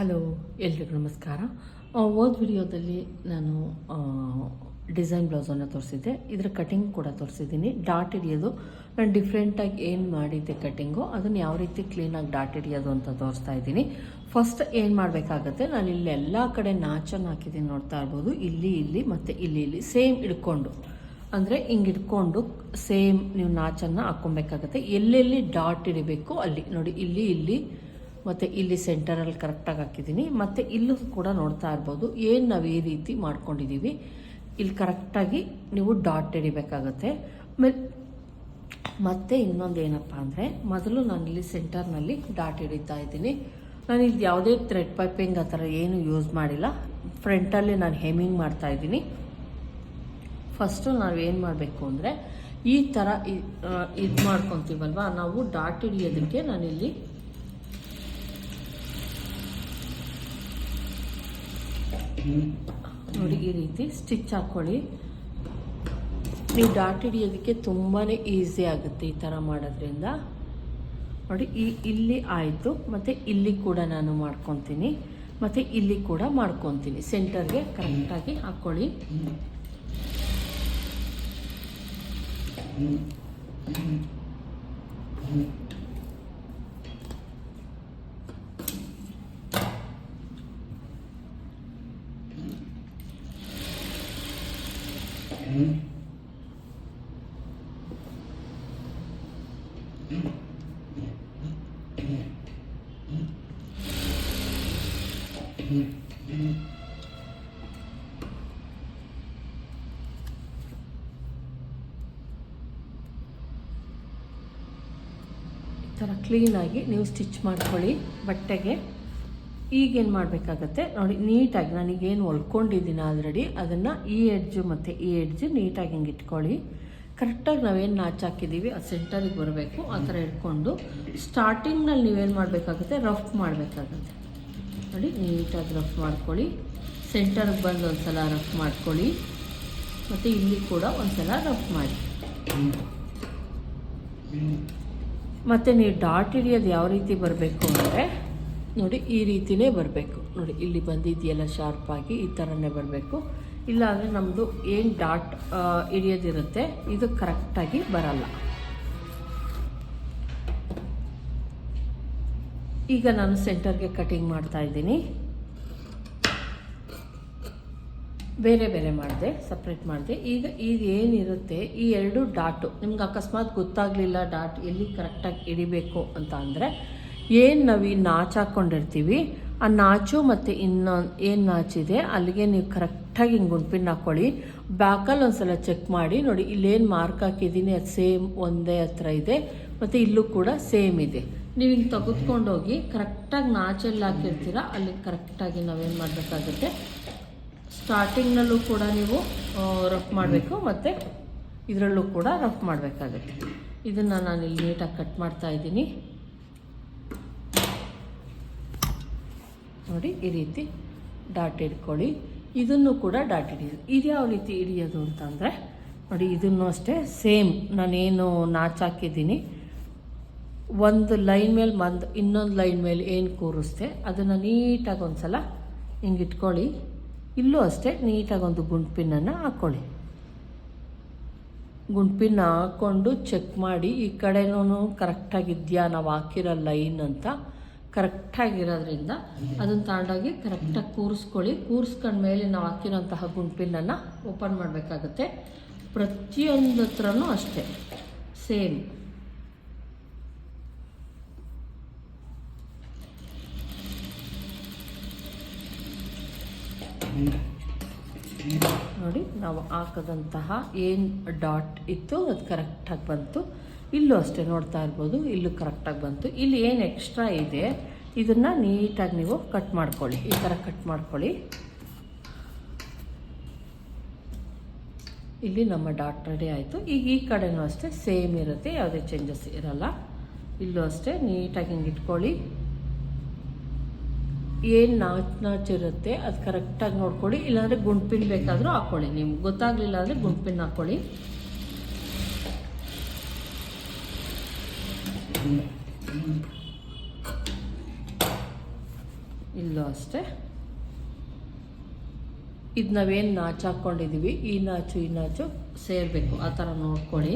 Hello ಎಲ್ರಿಗೂ ನಮಸ್ಕಾರ. ಓದ್ ವಿಡಿಯೋದಲ್ಲಿ ನಾನು ಡಿಸೈನ್ ಬ್ಲೌಸನ್ನು ತೋರಿಸಿದ್ದೆ. ಇದರ ಕಟಿಂಗ್ ಕೂಡ ತೋರಿಸಿದ್ದೀನಿ. ಡಾಟ್ ಹಿಡಿಯೋದು. ನಾನು ಡಿಫ್ರೆಂಟಾಗಿ ಏನು ಮಾಡಿದ್ದೆ ಕಟಿಂಗು, ಅದನ್ನು ಯಾವ ರೀತಿ ಕ್ಲೀನಾಗಿ ಡಾಟ್ ಹಿಡಿಯೋದು ಅಂತ ತೋರಿಸ್ತಾ ಇದ್ದೀನಿ. ಫಸ್ಟ್ ಏನು ಮಾಡಬೇಕಾಗತ್ತೆ, ನಾನು ಇಲ್ಲಿ ಎಲ್ಲ ಕಡೆ ನಾಚನ್ನು ಹಾಕಿದ್ದೀನಿ ನೋಡ್ತಾ ಇರ್ಬೋದು. ಇಲ್ಲಿ ಇಲ್ಲಿ ಮತ್ತು ಇಲ್ಲಿ ಇಲ್ಲಿ. ಸೇಮ್ ಹಿಡ್ಕೊಂಡು. ಅಂದರೆ ಹಿಂಗೆ ಹಿಡ್ಕೊಂಡು ಸೇಮ್ ನೀವು ನಾಚನ್ನು ಹಾಕ್ಕೊಬೇಕಾಗತ್ತೆ. ಎಲ್ಲೆಲ್ಲಿ ಡಾಟ್ ಇಡಬೇಕು ಅಲ್ಲಿ. ನೋಡಿ, ಇಲ್ಲಿ ಇಲ್ಲಿ. ಮತ್ತು ಇಲ್ಲಿ ಸೆಂಟರಲ್ಲಿ ಕರೆಕ್ಟಾಗಿ ಹಾಕಿದ್ದೀನಿ. ಮತ್ತು ಇಲ್ಲೂ ಕೂಡ ನೋಡ್ತಾ ಇರ್ಬೋದು. ಏನು ನಾವು ಈ ರೀತಿ ಮಾಡ್ಕೊಂಡಿದ್ದೀವಿ ಇಲ್ಲಿ ಕರೆಕ್ಟಾಗಿ ನೀವು ಡಾಟ್ ಹಿಡಿಬೇಕಾಗತ್ತೆ ಆಮೇಲೆ ಮತ್ತು ಇನ್ನೊಂದು ಏನಪ್ಪ ಅಂದರೆ, ಮೊದಲು ನಾನು ಇಲ್ಲಿ ಸೆಂಟರ್ನಲ್ಲಿ ಡಾಟ್ ಹಿಡಿತಾ ಇದ್ದೀನಿ. ನಾನು ಇಲ್ಲಿ ಯಾವುದೇ ಥ್ರೆಡ್ ಪೈಪಿಂಗ್ ಆ ಥರ ಏನು ಯೂಸ್ ಮಾಡಿಲ್ಲ. ಫ್ರಂಟಲ್ಲಿ ನಾನು ಹೆಮಿಂಗ್ ಮಾಡ್ತಾ ಇದ್ದೀನಿ. ಫಸ್ಟು ನಾವು ಏನು ಮಾಡಬೇಕು ಅಂದರೆ, ಈ ಥರ ಇದು ಮಾಡ್ಕೊತೀವಲ್ವ? ನಾವು ಡಾಟ್ ಹಿಡಿಯೋದಕ್ಕೆ ನಾನಿಲ್ಲಿ ನೋಡಿ, ಈ ರೀತಿ ಸ್ಟಿಚ್ ಹಾಕ್ಕೊಳ್ಳಿ ನೀವು ಡಾಟ್ ಹಿಡಿಯೋದಕ್ಕೆ ತುಂಬಾ ಈಸಿ ಆಗುತ್ತೆ ಈ ಥರ ಮಾಡೋದ್ರಿಂದ. ನೋಡಿ, ಈ ಇಲ್ಲಿ ಆಯಿತು, ಮತ್ತು ಇಲ್ಲಿ ಕೂಡ ನಾನು ಮಾಡ್ಕೊತೀನಿ. ಮತ್ತು ಇಲ್ಲಿ ಕೂಡ ಮಾಡ್ಕೊತೀನಿ. ಸೆಂಟರ್ಗೆ ಕರೆಕ್ಟಾಗಿ ಹಾಕ್ಕೊಳ್ಳಿ ಈ ಥರ ಕ್ಲೀನಾಗಿ ನೀವು ಸ್ಟಿಚ್ ಮಾಡ್ಕೊಳ್ಳಿ ಬಟ್ಟೆಗೆ. ಈಗೇನು ಮಾಡಬೇಕಾಗತ್ತೆ? ನೋಡಿ, ನೀಟಾಗಿ ನನಗೇನು ಹೊಲ್ಕೊಂಡಿದ್ದೀನಿ ಆಲ್ರೆಡಿ ಅದನ್ನು ಈ ಎಡ್ಜು ಮತ್ತು ಈ ಎಡ್ಜು ನೀಟಾಗಿ ಹಿಂಗೆ ಇಟ್ಕೊಳ್ಳಿ. ಕರೆಕ್ಟಾಗಿ ನಾವೇನು ನಾಚ್ ಹಾಕಿದ್ದೀವಿ, ಅದು ಸೆಂಟರಿಗೆ ಬರಬೇಕು, ಆ ಥರ ಇಟ್ಕೊಂಡು. ಸ್ಟಾರ್ಟಿಂಗ್ನಲ್ಲಿ ನೀವೇನು ಮಾಡಬೇಕಾಗುತ್ತೆ? ರಫ್ ಮಾಡಬೇಕಾಗತ್ತೆ. ನೋಡಿ, ನೀಟಾಗಿ ರಫ್ ಮಾಡ್ಕೊಳ್ಳಿ. ಸೆಂಟರ್ಗೆ ಬಂದು ಒಂದು ಸಲ ರಫ್ ಮಾಡ್ಕೊಳ್ಳಿ. ಮತ್ತು ಇಲ್ಲಿ ಕೂಡ ಒಂದು ಸಲ ರಫ್ ಮಾಡಿ ಮತ್ತು ನೀವು ಡಾಟ್ ಹಿಡಿಯೋದು ಯಾವ ರೀತಿ ಬರಬೇಕು ಅಂದರೆ, ನೋಡಿ ಈ ರೀತಿಯೇ ಬರಬೇಕು. ನೋಡಿ, ಇಲ್ಲಿ ಬಂದಿದೆಯಲ್ಲ ಶಾರ್ಪಾಗಿ ಈ ಥರನೇ ಬರಬೇಕು. ಇಲ್ಲಾಂದರೆ ನಮ್ಮದು ಏನು ಡಾಟ್ ಹಿಡಿಯೋದಿರುತ್ತೆ, ಇದು ಕರೆಕ್ಟಾಗಿ ಬರಲ್ಲ. ಈಗ ನಾನು ಸೆಂಟರ್ಗೆ ಕಟಿಂಗ್ ಮಾಡ್ತಾ ಇದ್ದೀನಿ. ಬೇರೆ ಬೇರೆ ಮಾಡಿದೆ ಸಪ್ರೇಟ್ ಮಾಡಿದೆ. ಈಗ ಈಗ ಏನಿರುತ್ತೆ, ಈ ಎರಡು ಡಾಟು, ನಿಮ್ಗೆ ಅಕಸ್ಮಾತ್ ಗೊತ್ತಾಗಲಿಲ್ಲ ಡಾಟ್ ಎಲ್ಲಿ ಕರೆಕ್ಟಾಗಿ ಹಿಡಿಬೇಕು ಅಂತ ಅಂದರೆ, ಏನು ನಾವು ಈ ನಾಚು ಹಾಕ್ಕೊಂಡಿರ್ತೀವಿ ಆ ನಾಚು ಮತ್ತು ಇನ್ನೊಂದು ಏನು ನಾಚಿದೆ, ಅಲ್ಲಿಗೆ ನೀವು ಕರೆಕ್ಟಾಗಿ ಹಿಂಗೆ ಗುಂಪಿನ ಹಾಕ್ಕೊಳ್ಳಿ ಬ್ಯಾಕಲ್ಲಿ ಒಂದು ಸಲ ಚೆಕ್ ಮಾಡಿ, ನೋಡಿ ಇಲ್ಲೇನು ಮಾರ್ಕ್ ಹಾಕಿದ್ದೀನಿ, ಅದು ಸೇಮ್ ಒಂದೇ ಹತ್ರ ಇದೆ, ಮತ್ತು ಇಲ್ಲೂ ಕೂಡ ಸೇಮ್ ಇದೆ. ನೀವು ಹಿಂಗೆ ತೆಗೆದುಕೊಂಡೋಗಿ ಕರೆಕ್ಟಾಗಿ ನಾಚಲ್ಲಿ ಹಾಕಿರ್ತೀರ, ಅಲ್ಲಿ ಕರೆಕ್ಟಾಗಿ ನಾವೇನು ಮಾಡಬೇಕಾಗುತ್ತೆ ಸ್ಟಾರ್ಟಿಂಗ್ನಲ್ಲೂ ಕೂಡ ನೀವು ರಫ್ ಮಾಡಬೇಕು ಮತ್ತು ಇದರಲ್ಲೂ ಕೂಡ ರಫ್ ಮಾಡಬೇಕಾಗುತ್ತೆ. ಇದನ್ನು ನಾನು ಇಲ್ಲಿ ನೀಟಾಗಿ ಕಟ್ ಮಾಡ್ತಾ ಇದ್ದೀನಿ. ನೋಡಿ, ಈ ರೀತಿ ಡಾಟ್ ಹಿಡ್ಕೊಳ್ಳಿ ಇದನ್ನು ಕೂಡ ಡಾಟ್ ಹಿಡಿಯೋದು ಇದು ಯಾವ ರೀತಿ ಹಿಡಿಯೋದು ಅಂತಂದರೆ ನೋಡಿ, ಇದನ್ನು ಅಷ್ಟೇ ಸೇಮ್ ನಾನೇನು ನಾಚ್ ಹಾಕಿದ್ದೀನಿ. ಒಂದು ಲೈನ್ ಮೇಲೆ ಒಂದು ಇನ್ನೊಂದು ಲೈನ್ ಮೇಲೆ ಏನು ಕೂರಿಸ್ದೆ, ಅದನ್ನು ನೀಟಾಗಿ ಒಂದು ಸಲ ಹಿಂಗೆ ಇಟ್ಕೊಳ್ಳಿ. ಇಲ್ಲೂ ಅಷ್ಟೇ ನೀಟಾಗಿ ಒಂದು ಗುಂಡ್ಪಿನ್ನನ್ನು ಹಾಕ್ಕೊಳ್ಳಿ. ಗುಂಡ್ಪಿನ್ನ ಹಾಕ್ಕೊಂಡು ಚೆಕ್ ಮಾಡಿ, ಈ ಕಡೆನೂ ಕರೆಕ್ಟಾಗಿದೆಯಾ, ನಾವು ಹಾಕಿರೋ ಲೈನ್ ಅಂತ ಕರೆಕ್ಟಾಗಿರೋದ್ರಿಂದ ಅದನ್ನು ತಗೊಂಡೋಗಿ ಕರೆಕ್ಟಾಗಿ ಕೂರಿಸ್ಕೊಳ್ಳಿ. ಕೂರಿಸ್ಕೊಂಡ ಮೇಲೆ ನಾವು ಹಾಕಿರೋಂತಹ ಗುಂಡ್ಪಿನ್ನನ್ನು ಓಪನ್ ಮಾಡಬೇಕಾಗುತ್ತೆ. ಪ್ರತಿಯೊಂದು ಹತ್ರನೂ ಅಷ್ಟೇ, ಸೇಮ್. ನೋಡಿ, ನಾವು ಹಾಕದಂತಹ ಏನು ಡಾಟ್ ಇತ್ತು, ಅದು ಕರೆಕ್ಟಾಗಿ ಬಂತು. ಇಲ್ಲೂ ಅಷ್ಟೇ ನೋಡ್ತಾ ಇರ್ಬೋದು, ಇಲ್ಲೂ ಕರೆಕ್ಟಾಗಿ ಬಂತು. ಇಲ್ಲಿ ಏನು ಎಕ್ಸ್ಟ್ರಾ ಇದೆ, ಇದನ್ನು ನೀಟಾಗಿ ನೀವು ಕಟ್ ಮಾಡ್ಕೊಳ್ಳಿ. ಈ ಥರ ಕಟ್ ಮಾಡ್ಕೊಳ್ಳಿ. ಇಲ್ಲಿ ನಮ್ಮ ಡಾಟ್ ರೆಡಿ ಆಯಿತು. ಈಗ ಈ ಕಡೆನೂ ಅಷ್ಟೇ ಸೇಮ್ ಇರುತ್ತೆ, ಯಾವುದೇ ಚೇಂಜಸ್ ಇರಲ್ಲ. ಇಲ್ಲೂ ಅಷ್ಟೇ ನೀಟಾಗಿ ಹಿಂಗೆ ಇಟ್ಕೊಳ್ಳಿ. ಏನು ನಾಚ್ ಇರುತ್ತೆ ಅದು ಕರೆಕ್ಟಾಗಿ ನೋಡ್ಕೊಳ್ಳಿ. ಇಲ್ಲಾಂದರೆ ಗುಂಡ್ಪಿನ್ ಬೇಕಾದರೂ ಹಾಕ್ಕೊಳ್ಳಿ ನಿಮ್ಗೆ ಗೊತ್ತಾಗಲಿಲ್ಲ ಅಂದರೆ ಗುಂಡ್ಪಿನ್ ಹಾಕ್ಕೊಳ್ಳಿ ಇಲ್ಲೋ ಅಷ್ಟೇ. ಇದು ನಾವೇನು ನಾಚು ಹಾಕ್ಕೊಂಡಿದ್ದೀವಿ ಈ ನಾಚು ಈ ನಾಚು ಸೇರಬೇಕು. ಆ ಥರ ನೋಡ್ಕೊಳ್ಳಿ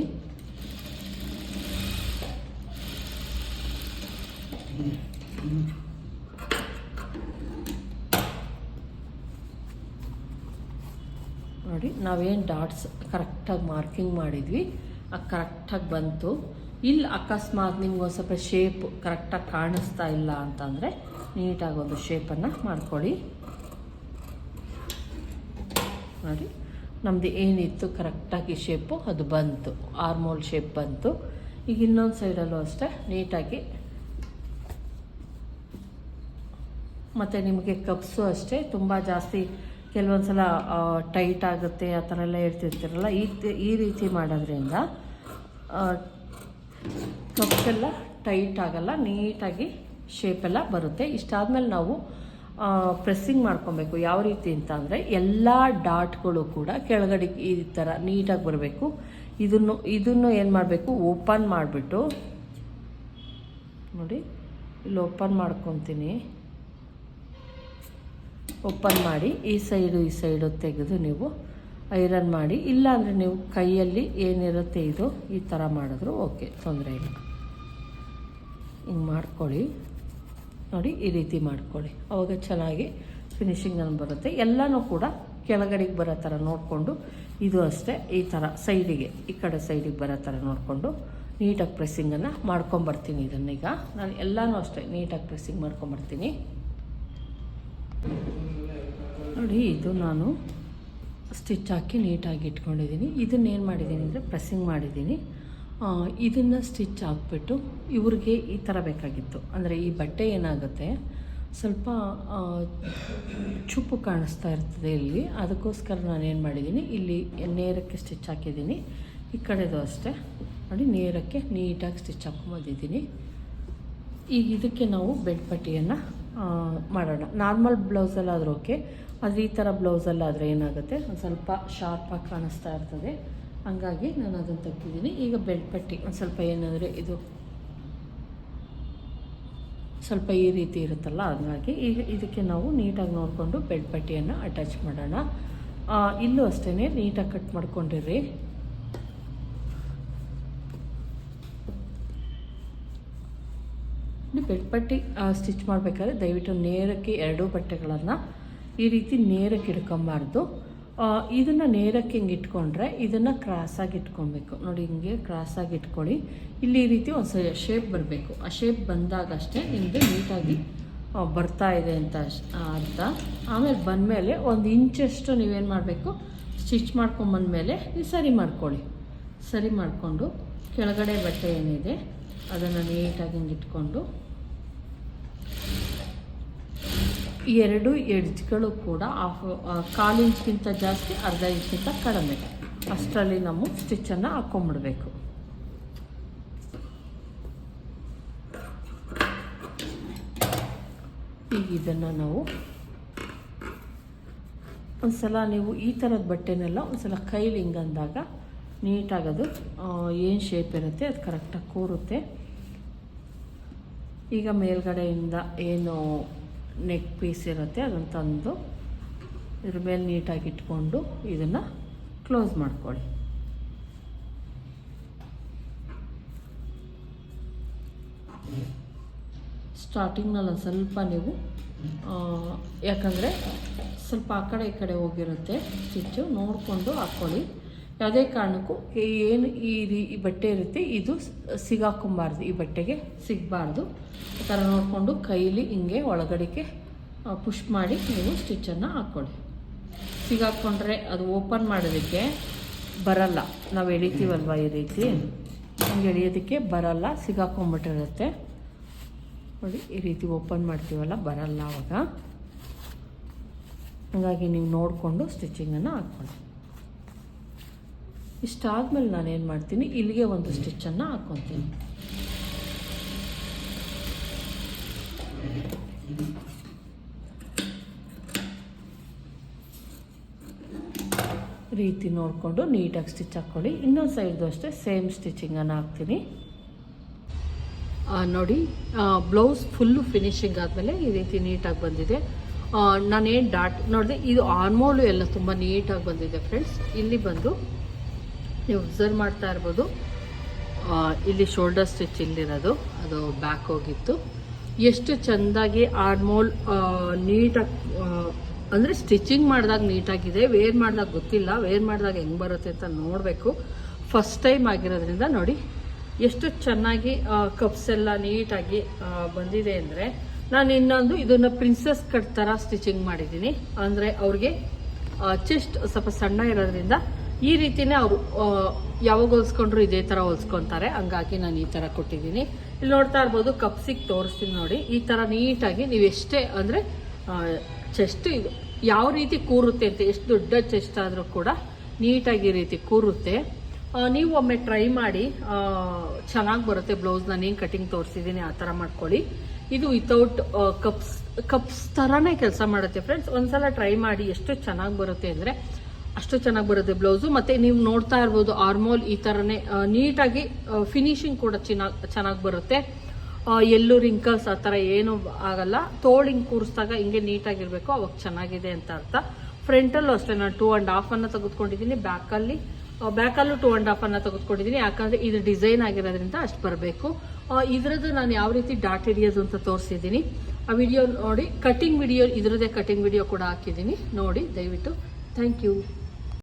ನೋಡಿ ನಾವೇನು ಡಾಟ್ಸ್ ಕರೆಕ್ಟಾಗಿ ಮಾರ್ಕಿಂಗ್ ಮಾಡಿದ್ವಿ ಅದು ಕರೆಕ್ಟಾಗಿ ಬಂತು. ಇಲ್ಲಿ ಅಕಸ್ಮಾತ್ ನಿಮ್ಗೆ ಒಂದು ಸ್ವಲ್ಪ ಶೇಪ್ ಕರೆಕ್ಟಾಗಿ ಕಾಣಿಸ್ತಾ ಇಲ್ಲ ಅಂತಂದರೆ ನೀಟಾಗಿ ಒಂದು ಶೇಪನ್ನು ಮಾಡ್ಕೊಳ್ಳಿ. ನೋಡಿ ನಮ್ಮದು ಏನಿತ್ತು ಕರೆಕ್ಟಾಗಿ ಶೇಪು, ಅದು ಬಂತು. ಆರ್ಮೋಲ್ ಶೇಪ್ ಬಂತು. ಈಗ ಇನ್ನೊಂದು ಸೈಡಲ್ಲೂ ಅಷ್ಟೇ ನೀಟಾಗಿ. ಮತ್ತು ನಿಮಗೆ ಕಪ್ಸು ಅಷ್ಟೇ, ತುಂಬ ಜಾಸ್ತಿ ಕೆಲವೊಂದು ಸಲ ಟೈಟ್ ಆಗುತ್ತೆ, ಆ ಥರ ಎಲ್ಲ ಹೇಳ್ತಿರ್ತೀರಲ್ಲ, ಈ ಈ ರೀತಿ ಮಾಡೋದ್ರಿಂದ ಕಪ್ಪೆಲ್ಲ ಟೈಟ್ ಆಗಲ್ಲ, ನೀಟಾಗಿ ಶೇಪೆಲ್ಲ ಬರುತ್ತೆ. ಇಷ್ಟಾದಮೇಲೆ ನಾವು ಪ್ರೆಸ್ಸಿಂಗ್ ಮಾಡ್ಕೊಬೇಕು. ಯಾವ ರೀತಿ ಅಂತ ಅಂದರೆ, ಎಲ್ಲ ಡಾಟ್ಗಳು ಕೂಡ ಕೆಳಗಡೆ ಈ ಥರ ನೀಟಾಗಿ ಬರಬೇಕು. ಇದನ್ನು ಇದನ್ನು ಏನು ಮಾಡಬೇಕು? ಓಪನ್ ಮಾಡಿಬಿಟ್ಟು, ನೋಡಿ, ಇಲ್ಲಿ ಓಪನ್ ಮಾಡ್ಕೊತೀನಿ. ಓಪನ್ ಮಾಡಿ, ಈ ಸೈಡು ಈ ಸೈಡು ತೆಗೆದು ನೀವು ಐರನ್ ಮಾಡಿ, ಇಲ್ಲಾಂದರೆ ನೀವು ಕೈಯಲ್ಲಿ ಏನಿರುತ್ತೆ ಇದು, ಈ ಥರ ಮಾಡಿದ್ರು ಓಕೆ, ತೊಂದರೆ ಇಲ್ಲ. ಹಿಂಗೆ ಮಾಡ್ಕೊಳ್ಳಿ. ನೋಡಿ, ಈ ರೀತಿ ಮಾಡ್ಕೊಳ್ಳಿ. ಅವಾಗ ಚೆನ್ನಾಗಿ ಫಿನಿಶಿಂಗ್ ಅನ್ನು ಬರುತ್ತೆ. ಎಲ್ಲನೂ ಕೂಡ ಕೆಳಗಡೆಗೆ ಬರೋ ಥರ ನೋಡಿಕೊಂಡು, ಇದು ಅಷ್ಟೇ, ಈ ಥರ ಸೈಡಿಗೆ, ಈ ಕಡೆ ಸೈಡಿಗೆ ಬರೋ ಥರ ನೋಡಿಕೊಂಡು ನೀಟಾಗಿ ಪ್ರೆಸ್ಸಿಂಗನ್ನು ಮಾಡ್ಕೊಂಬರ್ತೀನಿ ಇದನ್ನೀಗ. ನಾನು ಎಲ್ಲನೂ ಅಷ್ಟೇ ನೀಟಾಗಿ ಪ್ರೆಸ್ಸಿಂಗ್ ಮಾಡ್ಕೊಂಬರ್ತೀನಿ. ನೋಡಿ ಇದು ನಾನು ಸ್ಟಿಚ್ ಹಾಕಿ ನೀಟಾಗಿ ಇಟ್ಕೊಂಡಿದ್ದೀನಿ. ಇದನ್ನ ಏನು ಮಾಡಿದ್ದೀನಿ ಅಂದರೆ ಪ್ರೆಸ್ಸಿಂಗ್ ಮಾಡಿದ್ದೀನಿ. ಇದನ್ನು ಸ್ಟಿಚ್ ಹಾಕ್ಬಿಟ್ಟು ಇವ್ರಿಗೆ ಈ ಥರ ಬೇಕಾಗಿತ್ತು. ಅಂದರೆ ಈ ಬಟ್ಟೆ ಏನಾಗುತ್ತೆ, ಸ್ವಲ್ಪ ಚುಪ್ಪು ಕಾಣಿಸ್ತಾ ಇರ್ತದೆ ಇಲ್ಲಿ. ಅದಕ್ಕೋಸ್ಕರ ನಾನು ಏನು ಮಾಡಿದ್ದೀನಿ, ಇಲ್ಲಿ ನೇರಕ್ಕೆ ಸ್ಟಿಚ್ ಹಾಕಿದ್ದೀನಿ. ಈ ಕಡೆದು ಅಷ್ಟೇ. ನೋಡಿ, ನೇರಕ್ಕೆ ನೀಟಾಗಿ ಸ್ಟಿಚ್ ಹಾಕೊಂಬಂದಿದ್ದೀನಿ ಈಗ ಇದಕ್ಕೆ ನಾವು ಬೆಡ್ ಪಟ್ಟಿಯನ್ನು ಮಾಡೋಣ. ನಾರ್ಮಲ್ ಬ್ಲೌಸಲ್ಲಾದರೂ ಓಕೆ. ಆದರೆ ಈ ಥರ ಬ್ಲೌಸಲ್ಲಾದರೆ ಏನಾಗುತ್ತೆ? ಒಂದು ಸ್ವಲ್ಪ ಶಾರ್ಪಾಗಿ ಕಾಣಿಸ್ತಾ ಇರ್ತದೆ. ಹಂಗಾಗಿ ನಾನು ಅದನ್ನು ತೆಗ್ದಿದ್ದೀನಿ. ಈಗ ಬೆಲ್ಟ್ ಪಟ್ಟಿ. ಒಂದು ಸ್ವಲ್ಪ ಏನಂದರೆ ಇದು ಸ್ವಲ್ಪ ಈ ರೀತಿ ಇರುತ್ತಲ್ಲ, ಹಂಗಾಗಿ ಈಗ ಇದಕ್ಕೆ ನಾವು ನೀಟಾಗಿ ನೋಡಿಕೊಂಡು ಬೆಲ್ಟ್ ಪಟ್ಟಿಯನ್ನು ಅಟ್ಯಾಚ್ ಮಾಡೋಣ. ಇಲ್ಲೂ ಅಷ್ಟೇ ನೀಟಾಗಿ ಕಟ್ ಮಾಡ್ಕೊಂಡಿರ್ರಿ. ನೀವು ಬೆಡ್ಪಟ್ಟಿ ಸ್ಟಿಚ್ ಮಾಡಬೇಕಾದ್ರೆ ದಯವಿಟ್ಟು ನೇರಕ್ಕೆ ಎರಡೂ ಬಟ್ಟೆಗಳನ್ನು ಈ ರೀತಿ ನೇರಕ್ಕೆ ಇಟ್ಕೊಬಾರ್ದು. ಇದನ್ನು ನೇರಕ್ಕೆ ಹಿಂಗೆ ಇಟ್ಕೊಂಡ್ರೆ ಇದನ್ನು ಕ್ರಾಸಾಗಿ ಇಟ್ಕೊಬೇಕು. ನೋಡಿ, ಹಿಂಗೆ ಕ್ರಾಸಾಗಿ ಇಟ್ಕೊಳ್ಳಿ. ಇಲ್ಲಿ ಈ ರೀತಿ ಒಂದು ಶೇಪ್ ಬರಬೇಕು. ಆ ಶೇಪ್ ಬಂದಾಗ ಅಷ್ಟೇ ನಿಮಗೆ ನೀಟಾಗಿ ಬರ್ತಾ ಇದೆ ಅಂತ ಅರ್ಥ. ಆಮೇಲೆ ಬಂದಮೇಲೆ ಒಂದು ಇಂಚಷ್ಟು ನೀವೇನು ಮಾಡಬೇಕು, ಸ್ಟಿಚ್ ಮಾಡ್ಕೊಂಬಂದಮೇಲೆ ನೀವು ಸರಿ ಮಾಡ್ಕೊಳ್ಳಿ. ಸರಿ ಮಾಡಿಕೊಂಡು ಕೆಳಗಡೆ ಬಟ್ಟೆ ಏನಿದೆ, ಅದನ್ನು ನೀಟಾಗಿ ಹಿಂಗೆ ಇಟ್ಕೊಂಡು ಈ ಎರಡು ಎಡ್ಜ್ಗಳು ಕೂಡ ಹಾಫ್ ಕಾಲು ಇಂಚ್ಗಿಂತ ಜಾಸ್ತಿ, ಅರ್ಧ ಇಂಚ್ಗಿಂತ ಕಡಿಮೆ. ಅಷ್ಟರಲ್ಲಿ ನಾವು ಸ್ಟಿಚ್ಚನ್ನು ಹಾಕ್ಕೊಂಬಿಡ್ಬೇಕು ಈಗ ಇದನ್ನು ನಾವು ಒಂದ್ಸಲ ನೀವು ಈ ಥರದ ಬಟ್ಟೆನೆಲ್ಲ ಒಂದ್ಸಲ ಕೈಲಿ ಹಿಂಗೆ ಅಂದಾಗ ಅದು ಏನು ಶೇಪ್ ಇರುತ್ತೆ ಅದು ಕರೆಕ್ಟಾಗಿ ಕೂರುತ್ತೆ. ಈಗ ಮೇಲ್ಗಡೆಯಿಂದ ಏನು ನೆಕ್ ಪೀಸ್ ಇರುತ್ತೆ, ಅದನ್ನು ತಂದು ಇದ್ರ ಮೇಲೆ ನೀಟಾಗಿ ಇಟ್ಕೊಂಡು ಇದನ್ನು ಕ್ಲೋಸ್ ಮಾಡ್ಕೊಳ್ಳಿ. ಸ್ಟಾರ್ಟಿಂಗ್ನಲ್ಲಿ ಒಂದು ಸ್ವಲ್ಪ ನೀವು ಯಾಕಂದರೆ ಸ್ವಲ್ಪ ಆ ಕಡೆ ಈ ಕಡೆ ಹೋಗಿರುತ್ತೆ ಸ್ಟಿಚ್ಚು ನೋಡಿಕೊಂಡು ಹಾಕ್ಕೊಳ್ಳಿ ಯಾವುದೇ ಕಾರಣಕ್ಕೂ ಏನು ಈ ಈ ಬಟ್ಟೆ ಇರುತ್ತೆ, ಇದು ಸಿಗಾಕೊಂಬಾರ್ದು. ಈ ಬಟ್ಟೆಗೆ ಸಿಗಬಾರ್ದು. ಆ ಥರ ನೋಡಿಕೊಂಡು ಕೈಲಿ ಹಿಂಗೆ ಒಳಗಡೆಗೆ ಪುಷ್ ಮಾಡಿ ನೀವು ಸ್ಟಿಚ್ಚನ್ನು ಹಾಕ್ಕೊಳ್ಳಿ. ಸಿಗಾಕೊಂಡ್ರೆ ಅದು ಓಪನ್ ಮಾಡೋದಕ್ಕೆ ಬರಲ್ಲ. ನಾವು ಎಳಿತೀವಲ್ವ ಈ ರೀತಿ? ಹಿಂಗೆ ಎಳಿಯೋದಕ್ಕೆ ಬರಲ್ಲ. ಸಿಗಾಕೊಂಬಿಟ್ಟಿರುತ್ತೆ. ನೋಡಿ, ಈ ರೀತಿ ಓಪನ್ ಮಾಡ್ತೀವಲ್ಲ, ಬರಲ್ಲ ಆವಾಗ ಹಾಗಾಗಿ ನೀವು ನೋಡಿಕೊಂಡು ಸ್ಟಿಚಿಂಗನ್ನು ಹಾಕ್ಕೊಳ್ಳಿ. ಇಷ್ಟಾದ್ಮೇಲೆ ನಾನು ಏನು ಮಾಡ್ತೀನಿ, ಇಲ್ಲಿಗೆ ಒಂದು ಸ್ಟಿಚ್ಚನ್ನು ಹಾಕ್ಕೊತೀನಿ ರೀತಿ ನೋಡಿಕೊಂಡು ನೀಟಾಗಿ ಸ್ಟಿಚ್ ಹಾಕ್ಕೊಳ್ಳಿ ಇನ್ನೊಂದು ಸೈಡ್ದು ಅಷ್ಟೇ ಸೇಮ್ ಸ್ಟಿಚಿಂಗನ್ನು ಹಾಕ್ತೀನಿ. ನೋಡಿ ಬ್ಲೌಸ್ ಫುಲ್ಲು ಫಿನಿಶಿಂಗ್ ಆದಮೇಲೆ ಈ ರೀತಿ ನೀಟಾಗಿ ಬಂದಿದೆ. ನಾನೇನು ಡಾಟ್ ನೋಡಿದೆ, ಇದು ಆರ್ಮೋಲು ಎಲ್ಲ ತುಂಬ ನೀಟಾಗಿ ಬಂದಿದೆ ಫ್ರೆಂಡ್ಸ್ ಇಲ್ಲಿ ಬಂದು ನೀವು ಅಬ್ಸರ್ವ್ ಮಾಡ್ತಾ ಇರ್ಬೋದು. ಇಲ್ಲಿ ಶೋಲ್ಡರ್ ಸ್ಟಿಚ್ ಇಲ್ಲಿರೋದು. ಅದು ಬ್ಯಾಕ್ ಹೋಗಿತ್ತು. ಎಷ್ಟು ಚೆಂದಾಗಿ ಆರ್ಮೋಲ್ ನೀಟಾಗಿ ಅಂದರೆ ಸ್ಟಿಚಿಂಗ್ ಮಾಡಿದಾಗ ನೀಟಾಗಿದೆ ವೇರ್ ಮಾಡಿದಾಗ ಗೊತ್ತಿಲ್ಲ ವೇರ್ ಮಾಡಿದಾಗ ಹೆಂಗೆ ಬರುತ್ತೆ ಅಂತ ನೋಡಬೇಕು. ಫಸ್ಟ್ ಟೈಮ್ ಆಗಿರೋದ್ರಿಂದ ನೋಡಿ, ಎಷ್ಟು ಚೆನ್ನಾಗಿ ಕಪ್ಸ್ ಎಲ್ಲ ನೀಟಾಗಿ ಬಂದಿದೆ ಅಂದರೆ, ನಾನು ಇನ್ನೊಂದು ಇದನ್ನು ಪ್ರಿನ್ಸಸ್ ಕಟ್ ಥರ ಸ್ಟಿಚಿಂಗ್ ಮಾಡಿದ್ದೀನಿ. ಅಂದರೆ ಅವ್ರಿಗೆ ಚೆಸ್ಟ್ ಸ್ವಲ್ಪ ಸಣ್ಣ ಇರೋದ್ರಿಂದ ಈ ರೀತಿನೇ ಅವರು ಯಾವಾಗ ಹೊಲ್ಸ್ಕೊಂಡ್ರು ಇದೇ ಥರ ಹೊಲ್ಸ್ಕೊಂತಾರೆ. ಹಂಗಾಗಿ ನಾನು ಈ ಥರ ಕೊಟ್ಟಿದ್ದೀನಿ. ಇಲ್ಲಿ ನೋಡ್ತಾ ಇರ್ಬೋದು ಕಪ್ಸಿಗೆ ತೋರಿಸ್ತೀನಿ ನೋಡಿ. ಈ ಥರ ನೀಟಾಗಿ ನೀವು ಎಷ್ಟೇ ಅಂದರೆ ಚೆಸ್ಟ್ ಇದು ಯಾವ ರೀತಿ ಕೂರುತ್ತೆ ಅಂತ, ಎಷ್ಟು ದೊಡ್ಡ ಚೆಸ್ಟ್ ಆದರೂ ಕೂಡ ನೀಟಾಗಿ ಈ ರೀತಿ ಕೂರುತ್ತೆ. ನೀವು ಒಮ್ಮೆ ಟ್ರೈ ಮಾಡಿ ಚೆನ್ನಾಗಿ ಬರುತ್ತೆ ಬ್ಲೌಸ್ ನಾನು ಏನು ಕಟಿಂಗ್ ತೋರಿಸಿದ್ದೀನಿ ಆ ಥರ ಮಾಡ್ಕೊಳ್ಳಿ. ಇದು ವಿತೌಟ್ ಕಪ್ಸ್ ಕಪ್ಸ್ ಥರನೇ ಕೆಲಸ ಮಾಡುತ್ತೆ ಫ್ರೆಂಡ್ಸ್ ಒಂದ್ಸಲ ಟ್ರೈ ಮಾಡಿ ಎಷ್ಟು ಚೆನ್ನಾಗಿ ಬರುತ್ತೆ ಅಂದರೆ ಅಷ್ಟು ಚೆನ್ನಾಗಿ ಬರುತ್ತೆ ಬ್ಲೌಸು. ಮತ್ತು ನೀವು ನೋಡ್ತಾ ಇರ್ಬೋದು ಆರ್ಮೋಲ್ ಈ ಥರನೇ ನೀಟಾಗಿ ಫಿನಿಶಿಂಗ್ ಕೂಡ ಚೆನ್ನಾಗಿ ಚೆನ್ನಾಗಿ ಬರುತ್ತೆ. ಎಲ್ಲೂ ರಿಂಕಲ್ಸ್ ಆ ಥರ ಏನೂ ಆಗಲ್ಲ. ತೋಳು ಹಿಂಗೆ ಕೂರಿಸಿದಾಗ ಹಿಂಗೆ ನೀಟಾಗಿರಬೇಕು, ಅವಾಗ ಚೆನ್ನಾಗಿದೆ ಅಂತ ಅರ್ಥ. ಫ್ರಂಟಲ್ಲೂ ಅಷ್ಟೇ, ನಾನು ಟೂ ಆ್ಯಂಡ್ ಹಾಫ್ ಅನ್ನು ತೆಗೆದುಕೊಂಡಿದ್ದೀನಿ ಬ್ಯಾಕಲ್ಲಿ ಬ್ಯಾಕಲ್ಲೂ ಟೂ ಆ್ಯಂಡ್ ಹಾಫ್ ಅನ್ನು ತೆಗೆದುಕೊಂಡಿದ್ದೀನಿ, ಯಾಕಂದರೆ ಇದು ಡಿಸೈನ್ ಆಗಿರೋದ್ರಿಂದ ಅಷ್ಟು ಬರಬೇಕು. ಇದರದ್ದು ನಾನು ಯಾವ ರೀತಿ ಡಾಟ್ ಹಿಡಿಯೋದು ಅಂತ ತೋರಿಸಿದ್ದೀನಿ. ಆ ವಿಡಿಯೋ ನೋಡಿ ಕಟಿಂಗ್ ವಿಡಿಯೋ ಇದರದ್ದೇ ಕಟಿಂಗ್ ವಿಡಿಯೋ ಕೂಡ ಹಾಕಿದ್ದೀನಿ. ನೋಡಿ, ದಯವಿಟ್ಟು. Thank you